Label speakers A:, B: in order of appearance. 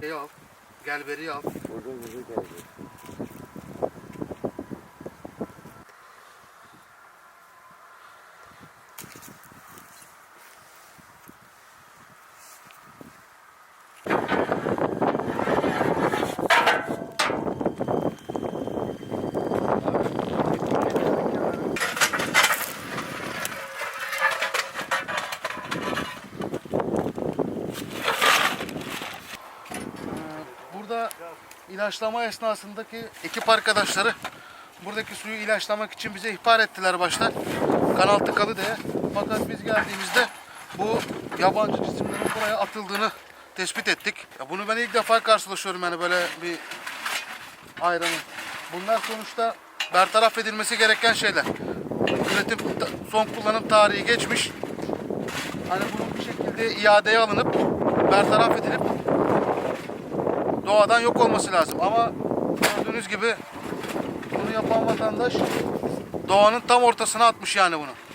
A: şeyi al. Gelberiyi al.
B: Burada burada geldi.
A: Burada ilaçlama esnasındaki ekip arkadaşları buradaki suyu ilaçlamak için bize ihbar ettiler başta. Kanal tıkalı diye. Fakat biz geldiğimizde bu yabancı cisimlerin buraya atıldığını tespit ettik. Ya bunu ben ilk defa karşılaşıyorum yani böyle bir ayranın. Bunlar sonuçta bertaraf edilmesi gereken şeyler. Üretim son kullanım tarihi geçmiş. Hani bunun bir şekilde iadeye alınıp bertaraf edilip doğadan yok olması lazım. Ama gördüğünüz gibi bunu yapan vatandaş doğanın tam ortasına atmış yani bunu.